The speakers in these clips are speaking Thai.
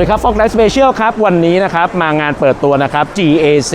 สวัสดีครับฟ o x Light Special ครับ วันนี้นะครับ มางานเปิดตัวนะครับ GAC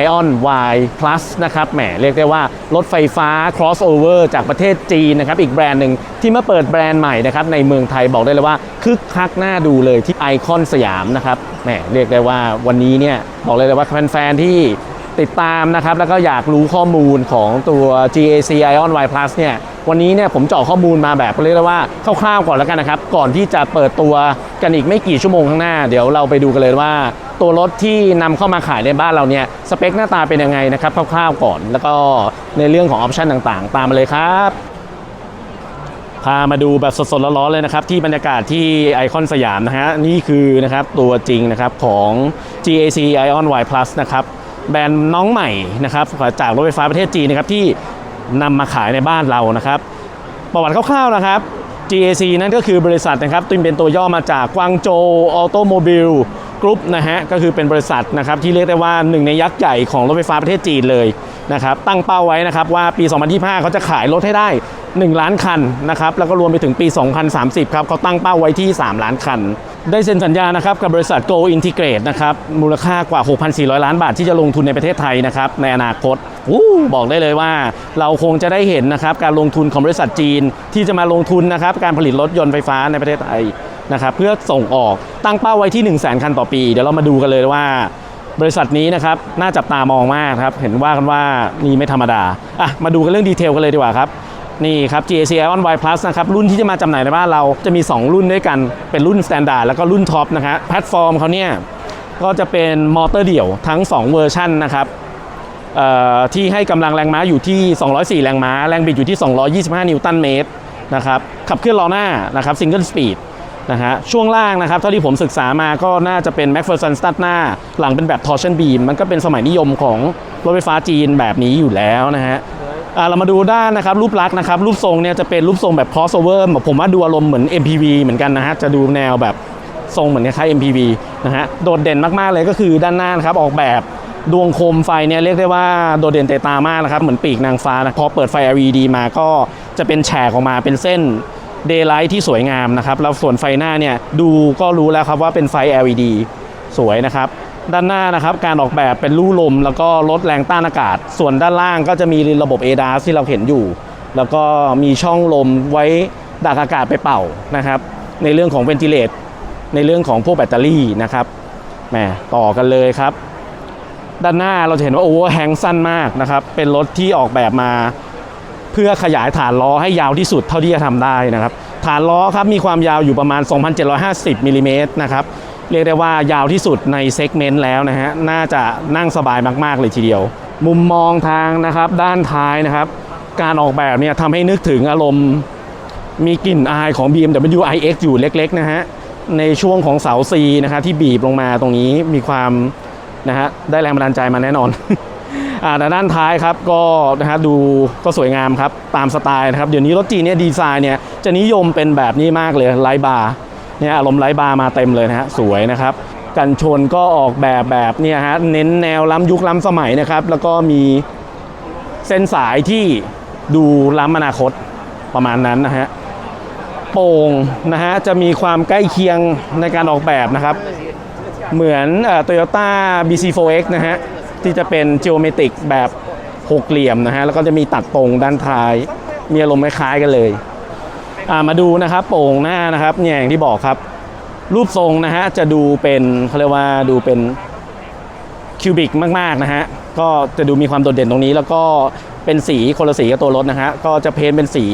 Ion Y Plus นะครับแหมเรียกได้ว่า รถไฟฟ้า crossover จากประเทศจีนนะครับ อีกแบรนด์หนึ่งที่มาเปิดแบรนด์ใหม่นะครับ ในเมืองไทยบอกได้เลยว่า คึกคักหน้าดูเลยที่ไอคอนสยามนะครับแหมเรียกได้ว่าวันนี้เนี่ย บอกเลยเลยว่าแฟนๆที่ ติดตามนะครับ แล้วก็อยากรู้ข้อมูลของตัว GAC Ion Y Plus เนี่ยวันนี้เนี่ยผมเจาะข้อมูลมาแบบเรียกได้ว่าคร่าวๆก่อนแล้วกันนะครับ ก่อนที่จะเปิดตัวกันอีกไม่กี่ชั่วโมงข้างหน้า เดี๋ยวเราไปดูกันเลยว่า ตัวรถที่นำเข้ามาขายในบ้านเราเนี่ยสเปคหน้าตาเป็นยังไงนะครับคร่าวๆก่อน แล้วก็ในเรื่องของออปชันต่างๆ ตามมาเลยครับพามาดูแบบสดๆร้อนๆเลยนะครับที่บรรยากาศที่ไอคอนสยามนะฮะนี่คือนะครับตัวจริงนะครับของ GAC Ion Y Plus นะครับ แบรนด์น้องใหม่นะครับจากรถไฟฟ้าประเทศจีนนะครับที่นำมาขายในบ้านเรานะครับ ประวัติคร่าวๆนะครับ GAC นั่นก็คือบริษัทนะครับที่เป็นตัวย่อมาจากกวางโจวออโตโมบิลกรุ๊ปนะฮะก็คือเป็นบริษัทนะครับที่เรียกได้ว่าหนึ่งในยักษ์ใหญ่ของรถไฟฟ้าประเทศจีนเลยนะครับตั้งเป้าไว้นะครับว่าปี 2025 เขาจะขายรถให้ได้ 1 ล้านคันนะครับแล้วก็รวมไปถึงปี 2030 ครับเขาตั้งเป้าไว้ที่ 3 ล้านคัน ได้เซ็นสัญญานะครับกับบริษัท Go Integrate นะครับมูลค่ากว่า 6,400 ล้านบาทที่จะลงทุนในประเทศไทยนะครับในอนาคตอู้บอกได้เลยว่า เราคงจะได้เห็นนะครับการลงทุนของบริษัทจีน ที่จะมาลงทุนนะครับการผลิตรถยนต์ไฟฟ้าในประเทศไทยนะครับเพื่อส่งออกตั้งเป้าไว้ที่ 1 0 0 0 0 0 คันต่อปี เดี๋ยวเรามาดูกันเลยว่า บริษัทนี้นะครับน่าจับตามองมากครับเห็นว่ากันว่านี่ไม่ธรรมดาอะมาดูกันเรื่องดีเทลกันเลยดีกว่าครับ นี่ครับ GAC Ion Y Plus นะครับ รุ่นที่จะมาจำหน่ายในบ้านเราจะมี 2 รุ่นด้วยกัน เป็นรุ่น Standard แล้วก็รุ่นท็อปนะฮะแพลตฟอร์มเขาเนี่ย ก็จะเป็นมอเตอร์เดี่ยวทั้ง 2 เวอร์ชันนะครับที่ให้กำลังแรงม้าอยู่ที่ 204 แรงม้า แรงบิดอยู่ที่ 225 นิวตันเมตรนะครับขับเคลื่อนล้อหน้านะครับซิงเกิลสปีดนะฮะช่วงล่างนะครับเท่าที่ผมศึกษามาก็น่าจะเป็น MacPherson Start หน้า หลังเป็นแบบ Torsion Beam มันก็เป็นสมัยนิยมของรถไฟฟ้าจีนแบบนี้อยู่แล้วนะฮะ เรามาดูด้านนะครับรูปลักษณ์นะครับรูปทรงเนี่ยจะเป็นรูปทรงแบบ crossover ผมว่าดูอารมณ์เหมือน MPV เหมือนกันนะฮะจะดูแนวแบบทรงเหมือนคล้าย MPV นะฮะโดดเด่นมากๆเลยก็คือด้านหน้านะครับออกแบบดวงโคมไฟเนี่ยเรียกได้ว่าโดดเด่นเตะตามากนะครับเหมือนปีกนางฟ้านะพอเปิดไฟ LED มาก็จะเป็นแฉกออกมาเป็นเส้น daylight ที่สวยงามนะครับแล้วส่วนไฟหน้าเนี่ยดูก็รู้แล้วครับว่าเป็นไฟ LED สวยนะครับ ด้านหน้านะครับการออกแบบเป็นลู่ลม แล้วก็ลดแรงต้านอากาศ ส่วนด้านล่างก็จะมีระบบ ADAS ที่เราเห็นอยู่ แล้วก็มีช่องลมไว้ดักอากาศไปเป่านะครับ ในเรื่องของเวนติเลตในเรื่องของพวกแบตเตอรี่นะครับแหมต่อกันเลยครับ ด้านหน้าเราจะเห็นว่าโอเวอร์แฮงสั้นมากนะครับ เป็นรถที่ออกแบบมา เพื่อขยายฐานล้อให้ยาวที่สุดเท่าที่จะทำได้นะครับ ฐานล้อครับมีความยาวอยู่ประมาณ 2,750มิลลิเมตรนะครับ เรียกได้ว่ายาวที่สุดในเซกเมนต์แล้วนะฮะน่าจะนั่งสบายมาก ๆ เลยทีเดียว มุมมองทางนะครับด้านท้ายนะครับ การออกแบบเนี่ยทำให้นึกถึงอารมณ์มีกลิ่นอายของ BMW iX อยู่เล็ก ๆ นะฮะในช่วงของเสา C นะครับที่บีบลงมาตรงนี้มีความนะฮะได้แรงบันดาลใจมาแน่นอนอ่าแต่ด้านท้ายครับก็นะฮะดูก็สวยงามครับตามสไตล์นะครับเดี๋ยวนี้รถจีนเนี่ยดีไซน์เนี่ยจะนิยมเป็นแบบนี้มากเลยไลบาร์ เนี่ยอารมณ์ไลท์บาร์มาเต็มเลยนะฮะสวยนะครับกันชนก็ออกแบบแบบเนี่ยฮะเน้นแนวล้ำยุคล้ำสมัยนะครับแล้วก็มีเส้นสายที่ดูล้ำอนาคตประมาณนั้นนะฮะโป่งนะฮะจะมีความใกล้เคียงในการออกแบบนะครับ เหมือนโตโยต้า BC4X นะฮะที่จะเป็น geometric แบบหกเหลี่ยมนะฮะแล้วก็จะมีตัดตรงด้านท้าย มีอารมณ์คล้ายๆกันเลย มาดูนะครับโป่งหน้านะครับเนี่ยอย่างที่บอกครับ รูปทรงนะฮะจะดูเป็นเขาเรียกว่าดูเป็นคิวบิกมากๆนะฮะก็จะดูมีความโดดเด่นตรงนี้ แล้วก็เป็นสีคนละสีกับตัวรถนะฮะก็จะเพ้นเป็นสี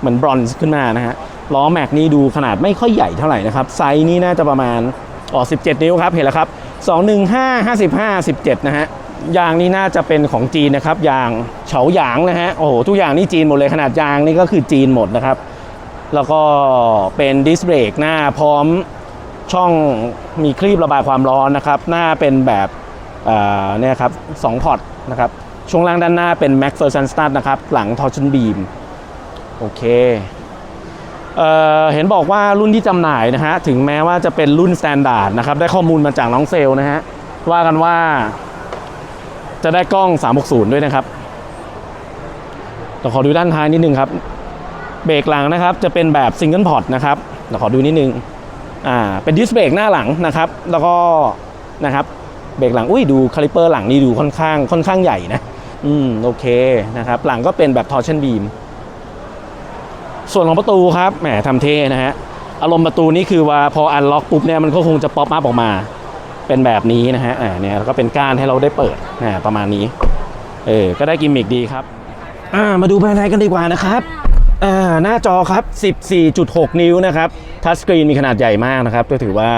เหมือนบรอนซ์ขึ้นมานะฮะล้อแม็กนี่ดูขนาดไม่ค่อยใหญ่เท่าไหร่นะครับไซส์นี่น่าจะประมาณอ๋อ17 นิ้วครับเห็นแล้วครับ 215 55 17 นะฮะยางนี่น่าจะเป็นของจีนนะครับยางเฉาหยางนะฮะโอ้โหทุกอย่างนี่จีนหมดเลยขนาดยางนี่ก็คือจีนหมดนะครับ แล้วก็เป็นดิสเบรกหน้าพร้อมช่องมีครีบระบายความร้อนนะครับ หน้าเป็นแบบเนี่ยครับสองพอร์ตนะครับ ช่วงล่างด้านหน้าเป็น MacPherson Start นะครับ หลัง Torsion Beam โอเคเอเห็นบอกว่ารุ่นที่จำหน่ายนะฮะ ถึงแม้ว่าจะเป็นรุ่น Standard นะครับ ได้ข้อมูลมาจากน้องเซลนะฮะ ว่ากันว่า จะได้กล้อง 360 ด้วยนะครับเดี๋ยวขอดูด้านท้ายนิดนึงครับ เบรกหลังนะครับจะเป็นแบบซิงเกิลพอร์ตนะครับเดี๋ยวขอดูนิดนึงอ่าเป็นดิสเบรกหน้าหลังนะครับ แล้วก็นะครับเบรกหลังอุ้ยดูคาลิเปอร์หลังนี่ดูค่อนข้างค่อนข้างใหญ่นะอืมโอเคนะครับหลังก็เป็นแบบทอร์ชันบีมส่วนของประตูครับแหมทำเท่นะฮะอารมณ์ประตูนี่คือว่าพออันล็อกปุ๊บเนี่ยมันก็คงจะป๊อปอัพออกมา เป็นแบบนี้นะฮะอ่าเนี่ยแล้วก็เป็นก้านให้เราได้เปิดอ่าประมาณนี้เออก็ได้กิมมิกดีครับ อ่ามาดูภายในกันดีกว่านะครับ อ่าหน้าจอครับ 14.6 นิ้วนะครับทัชสกรีนมีขนาดใหญ่มากนะครับ ก็ถือว่า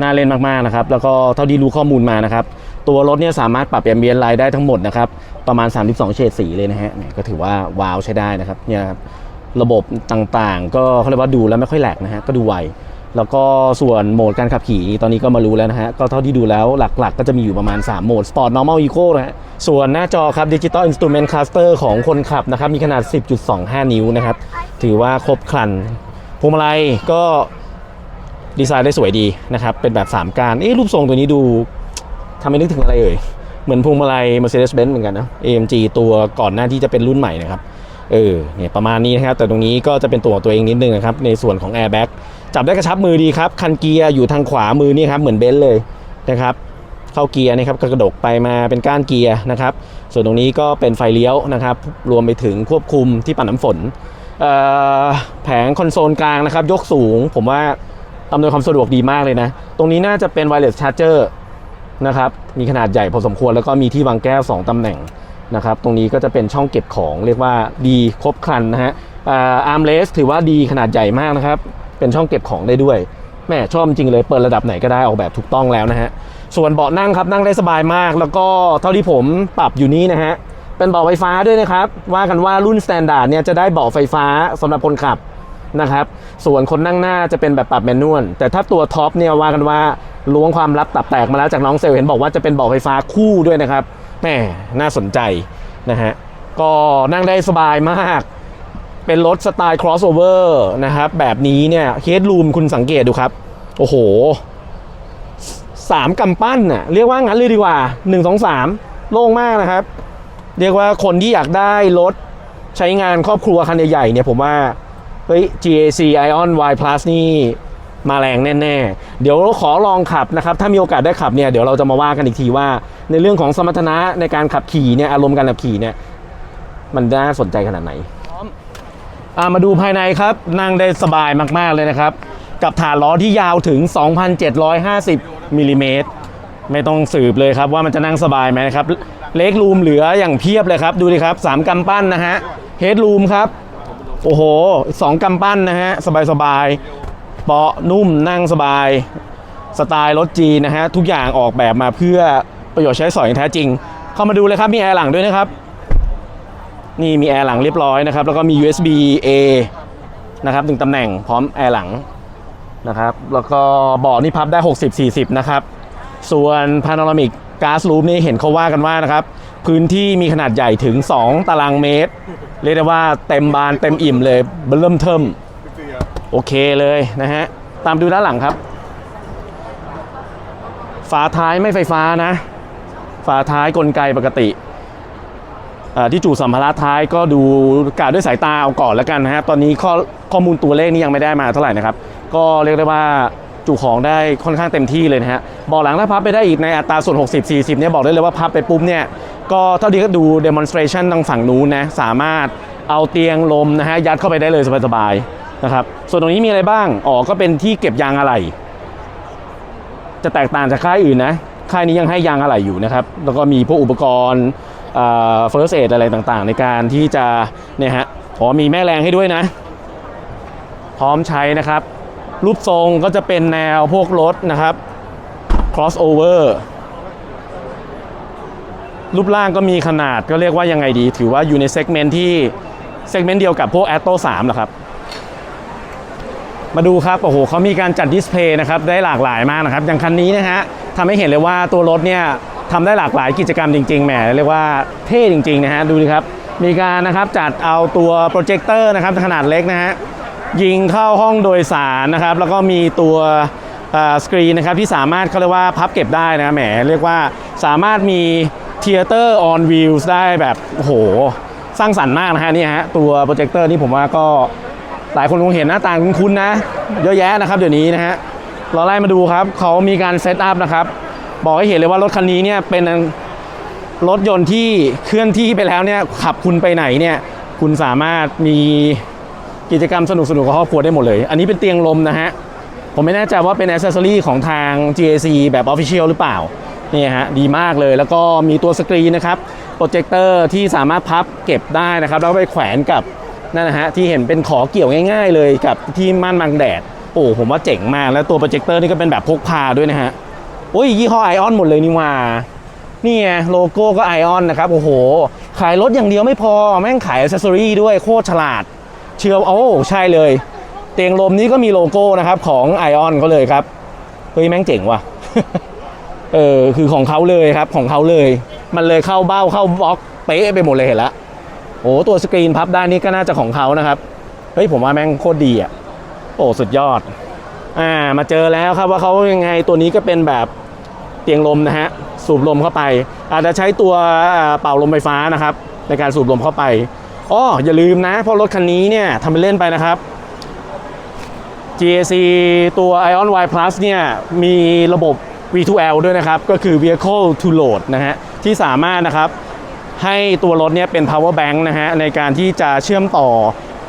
น่าเล่นมากๆนะครับ แล้วก็เท่าที่รู้ข้อมูลมานะครับ ตัวรถเนี่ยสามารถปรับแอมเบียนไลน์ได้ทั้งหมดนะครับ ประมาณ 32 เฉดสีเลยนะฮะก็ถือว่าว้าวใช้ได้นะครับเนี่ยครับระบบต่างๆ ก็เขาเรียกว่าดูแล้วไม่ค่อยแหลกนะฮะก็ดูไว แล้วก็ส่วนโหมดการขับขี่ตอนนี้ก็มารู้แล้วนะฮะ ก็เท่าที่ดูแล้วหลักๆก็จะมีอยู่ประมาณ 3 โหมด Sport Normal Eco นะฮะ ส่วนหน้าจอครับ Digital Instrument Cluster ของคนขับนะครับ มีขนาด 10.25 นิ้วนะครับ ถือว่าครบครันพวงมาลัยก็ดีไซน์ได้สวยดีนะครับ เป็นแบบ 3 การ เอ๊ะรูปทรงตัวนี้ดูทำให้นึกถึงอะไรเอ่ย เหมือนพวงมาลัย Mercedes-Benz เหมือนกันนะ AMG ตัวก่อนหน้าที่จะเป็นรุ่นใหม่นะครับ เออเนี่ยประมาณนี้นะครับ แต่ตรงนี้ก็จะเป็นตัวของตัวเองนิดนึงนะครับ ในส่วนของ Airbag จับได้กระชับมือดีครับ คันเกียร์อยู่ทางขวามือนี่ครับ เหมือนเบนซ์เลยนะครับ เข้าเกียร์นะครับกระดกไปมาเป็นก้านเกียร์นะครับ ส่วนตรงนี้ก็เป็นไฟเลี้ยวนะครับ รวมไปถึงควบคุมที่ปัดน้ำฝนแผงคอนโซลกลางนะครับ ยกสูง ผมว่าอำนวยความสะดวกดีมากเลยนะ ตรงนี้น่าจะเป็น wireless charger นะครับ มีขนาดใหญ่พอสมควรแล้วก็มีที่วางแก้ว 2ตำแหน่ง นะครับตรงนี้ก็จะเป็นช่องเก็บของเรียกว่าดีครบครันนะฮะอาร์มเลสถือว่าดีขนาดใหญ่มากนะครับ เป็นช่องเก็บของได้ด้วยแม่ชอบจริงเลยเปิดระดับไหนก็ได้ออกแบบถูกต้องแล้วนะฮะส่วนเบาะนั่งครับนั่งได้สบายมาก แล้วก็เท่าที่ผมปรับอยู่นี้นะฮะเป็นเบาะไฟฟ้าด้วยนะครับว่ากันว่ารุ่นสแตนดาร์ดเนี่ยจะได้เบาะไฟฟ้าสำหรับคนขับนะครับส่วนคนนั่งหน้าจะเป็นแบบปรับแมนนวลแต่ถ้าตัวท็อปเนี่ยว่ากันว่าล้วงความลับตับแตกมาแล้วจากน้องเซลลเห็นบอกว่าจะเป็นเบาะไฟฟ้าคู่ด้วยนะครับ แหม่น่าสนใจนะฮะก็นั่งได้สบายมาก เป็นรถสไตล์ crossover นะครับ แบบนี้เนี่ยเฮดรูมคุณสังเกตดูครับ โอ้โหสามกำปั้นน่ะเรียกว่างั้นเลยดีกว่า 1 2 3 โล่งมากนะครับ เรียกว่าคนที่อยากได้รถใช้งานครอบครัวคันใหญ่ๆเนี่ยผมว่าเฮ้ย GAC Ion Y Plus นี่ มาแรงแน่ๆ เดี๋ยวขอลองขับนะครับ ถ้ามีโอกาสได้ขับเนี่ย เดี๋ยวเราจะมาว่ากันอีกทีว่า ในเรื่องของสมรรถนะในการขับขี่เนี่ย อารมณ์การขับขี่เนี่ย มันน่าสนใจขนาดไหนมาดูภายในครับ นั่งได้สบายมากๆเลยนะครับ กับฐานล้อที่ยาวถึง 2,750มิลลิเมตรไม่ต้องสืบเลยครับว่ามันจะนั่งสบายไหมนะครับ เล็กรูมเหลืออย่างเพียบเลยครับ ดูดิครับ 3กำปั้นนะฮะ เฮดรูมครับ โอ้โหสองกำปั้นนะฮะ สบายๆ เบาะนุ่มนั่งสบาย สไตล์รถจีนนะฮะ ทุกอย่างออกแบบมาเพื่อประโยชน์ใช้สอยอย่างแท้จริง เข้ามาดูเลยครับ มีแอร์หลังด้วยนะครับ นี่มีแอร์หลังเรียบร้อยนะครับ แล้วก็มี USB A นะครับหนึ่งตำแหน่งพร้อมแอร์หลังนะครับ แล้วก็เบาะนี่พับได้ 60-40 นะครับ ส่วน Panoramic Glass Roof นี่เห็นเขาว่ากันว่านะครับ พื้นที่มีขนาดใหญ่ถึง 2 ตารางเมตร เรียกได้ว่าเต็มบานเต็มอิ่มเลยเริ่มเทิม โอเคเลยนะฮะ ตามดูด้านหลังครับ ฝาท้ายไม่ไฟฟ้านะ ฝาท้ายกลไกปกติอ่าที่จุสัมภาระท้ายก็ดูกาด้วยสายตาเอาก่อนแล้วกันนะฮะ ตอนนี้ข้อข้อมูลตัวเลขนี่ยังไม่ได้มาเท่าไหร่นะครับ ก็เรียกได้ว่าจุของได้ค่อนข้างเต็มที่เลยนะฮะบอกหลังถ้าพับไปได้อีกในอัตราส่วน 60 40เนี่ยบอกได้เลยว่าพับไปปุ๊บเนี่ยก็เท่าที่ก็ดู demonstration ทางฝั่งนู้นนะสามารถเอาเตียงลมนะฮะยัดเข้าไปได้เลยสบายๆ นะครับ ส่วนตรงนี้มีอะไรบ้าง อ๋อ ก็เป็นที่เก็บยางอะไหล่ จะแตกต่างจากค่ายอื่นนะ ค่ายนี้ยังให้ยางอะไหล่อยู่นะครับ แล้วก็มีพวกอุปกรณ์เอ่อ first aid อะไรต่างๆ ในการที่จะเนี่ยฮะ อ๋อ มีแม่แรงให้ด้วยนะ พร้อมใช้นะครับ รูปทรงก็จะเป็นแนวพวกรถนะครับ crossover รูปร่างก็มีขนาดก็เรียกว่ายังไงดี ถือว่าอยู่ในเซกเมนต์ที่เซกเมนต์เดียวกับพวก Atto 3แหละครับ มาดูครับ โอ้โหเขามีการจัดดิสเพย์นะครับ ได้หลากหลายมากนะครับ อย่างคันนี้นะฮะทำให้เห็นเลยว่าตัวรถเนี่ยทำได้หลากหลายกิจกรรมจริง ๆ แหม เรียกว่าเท่จริง ๆ นะฮะ ดูดิครับ มีการนะครับจัดเอาตัวโปรเจคเตอร์นะครับขนาดเล็กนะฮะ ยิงเข้าห้องโดยสารนะครับ แล้วก็มีตัวสกรีนนะครับที่สามารถเขาเรียกว่าพับเก็บได้นะแหม เรียกว่าสามารถมีเทเตอร์ออนวิวส์ได้แบบโอ้โหสร้างสรรค์มากนะฮะนี่ฮะตัวโปรเจคเตอร์นี่ผมว่าก็ หลายคนคงเห็นหน้าตาคุ้นๆนะ เยอะแยะนะครับเดี๋ยวนี้นะฮะเราไล่มาดูครับเขามีการเซตอัพนะครับ บอกให้เห็นเลยว่ารถคันนี้เนี่ยเป็นรถยนต์ที่เคลื่อนที่ไปแล้วเนี่ยขับคุณไปไหนเนี่ยคุณสามารถมีกิจกรรมสนุกๆกับครอบครัวได้หมดเลย อันนี้เป็นเตียงลมนะฮะ ผมไม่แน่ใจว่าเป็นอ c เซสซอรีของทาง GAC แบบ Official หรือเปล่า นี่ฮะ ดีมากเลย แล้วก็มีตัวสกรีนนะครับ โปรเจคเตอร์ที่สามารถพับเก็บได้นะครับ แล้วไปแขวนกับ นั่นนะฮะที่เห็นเป็นขอเกี่ยวง่าย ๆ เลยกับที่ม่านบังแดดโอ้ผมว่าเจ๋งมากแล้วตัวโปรเจคเตอร์นี่ก็เป็นแบบพกพาด้วยนะฮะโอ้ยยี่ห้อไอออนหมดเลยนี่ว่านี่ไงโลโก้ก็ไอออนนะครับ โอ้โห ขายรถอย่างเดียวไม่พอ แม่งขายอ c เซสซอรีด้วยโคตรฉลาด เชื่อโอ้ใช่เลย เตียงลมนี้ก็มีโลโก้นะครับ ของไอออนเขาเลยครับ เฮ้ย แม่งเจ๋งว่ะเออคือของเขาเลยครับของเขาเลย มันเลยเข้าเบ้าเข้าบล็อกเป๊ะไปหมดเลยเห็นละ โอ้ตัวสกรีนพับด้านนี้ก็น่าจะของเขานะครับ เฮ้ยผมว่าแม่งโคตรดีอะ โอ้สุดยอด อ่ามาเจอแล้วครับว่าเขายังไงตัวนี้ก็เป็นแบบเตียงลมนะฮะสูบลมเข้าไป อาจจะใช้ตัวเป่าลมไฟฟ้านะครับ ในการสูบลมเข้าไปอ้ออย่าลืมนะเพราะรถคันนี้เนี่ยทำเป็นเล่นไปนะครับ GAC ตัว Ion Y Plus เนี่ยมีระบบ V2L ด้วยนะครับ ก็คือ Vehicle to Load นะฮะที่สามารถนะครับ ให้ตัวรถเนี่ยเป็น power bank นะฮะในการที่จะเชื่อมต่อ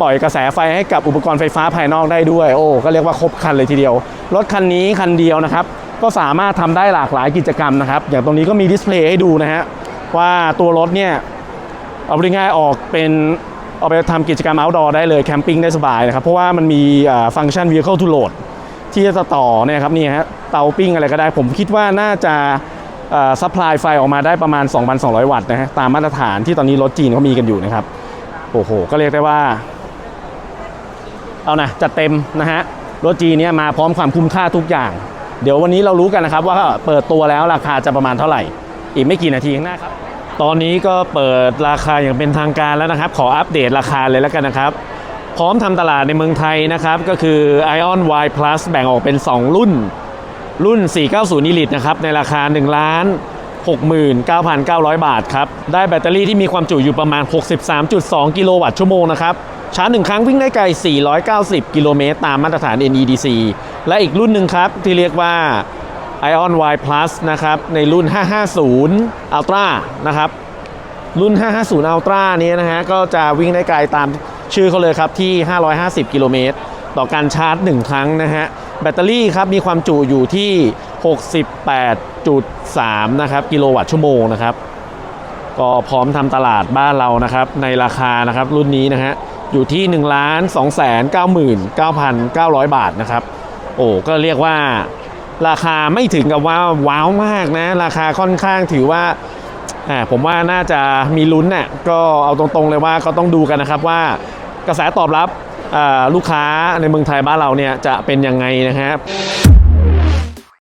ปล่อยกระแสไฟให้กับอุปกรณ์ไฟฟ้าภายนอกได้ด้วย โอ้ก็เรียกว่าครบคันเลยทีเดียว รถคันนี้คันเดียวนะครับ ก็สามารถทำได้หลากหลายกิจกรรมนะครับ อย่างตรงนี้ก็มีดิสเพลย์ให้ดูนะฮะว่าตัวรถเนี่ยเอาง่ายๆออกเป็นเอาไปทำกิจกรรม outdoor ได้เลยแคมปิ้งได้สบายนะครับ เพราะว่ามันมีฟังก์ชัน vehicle to load ที่จะต่อเนี่ยครับนี่ฮะเตาปิ้งอะไรก็ได้ผมคิดว่าน่าจะ ซัพพลายไฟออกมาได้ประมาณ 2,200 วัตต์นะฮะตามมาตรฐานที่ตอนนี้รถจีนเขามีกันอยู่นะครับโอ้โหก็เรียกได้ว่า เอานะจัดเต็มนะฮะรถจีนเนี่ยมาพร้อมความคุ้มค่าทุกอย่าง เดี๋ยววันนี้เรารู้กันนะครับ ว่าเปิดตัวแล้วราคาจะประมาณเท่าไหร่ อีกไม่กี่นาทีข้างหน้าครับตอนนี้ก็เปิดราคาอย่างเป็นทางการแล้วนะครับ ขออัปเดตราคาเลยแล้วกันนะครับ พร้อมทำตลาดในเมืองไทยนะครับ ก็คือ Ion Y Plus แบ่งออกเป็น 2 รุ่น รุ่น 490นิลิตนะครับ ในราคา 1 ล้าน 69,900 บาทครับ ได้แบตเตอรี่ที่มีความจุอยู่ประมาณ 63.2 กิโลวัตต์ชั่วโมงนะครับ ชาร์จหนึ่งครั้งวิ่งได้ไกล 490 กิโลเมตร ตามมาตรฐาน NEDC และอีกรุ่นหนึ่งครับ ที่เรียกว่า Ion Y Plus นะครับ ในรุ่น 550 Ultra นะครับ รุ่น 550 Ultra นี้นะฮะ ก็จะวิ่งได้ไกลตามชื่อเขาเลยครับที่ 550 กิโลเมตร ต่อการชาร์จ 1 ครั้งนะฮะ แบตเตอรี่ครับมีความจุอยู่ที่ 68.3 นะครับกิโลวัตต์ชั่วโมงนะครับก็พร้อมทำตลาดบ้านเรานะครับในราคานะครับรุ่นนี้นะฮะอยู่ที่ 1 2 9 9 9 0 0 บาทนะครับโอ้ก็เรียกว่าราคาไม่ถึงกับว่าว้าวมากนะ ราคาค่อนข้างถือว่าอ่าผมว่าน่าจะมีลุ้นน่ะก็เอาตรงๆเลยว่าก็ต้องดูกันนะครับว่ากระแสตอบรับ ลูกค้าในเมืองไทยบ้านเราเนี่ยจะเป็นยังไงนะครับ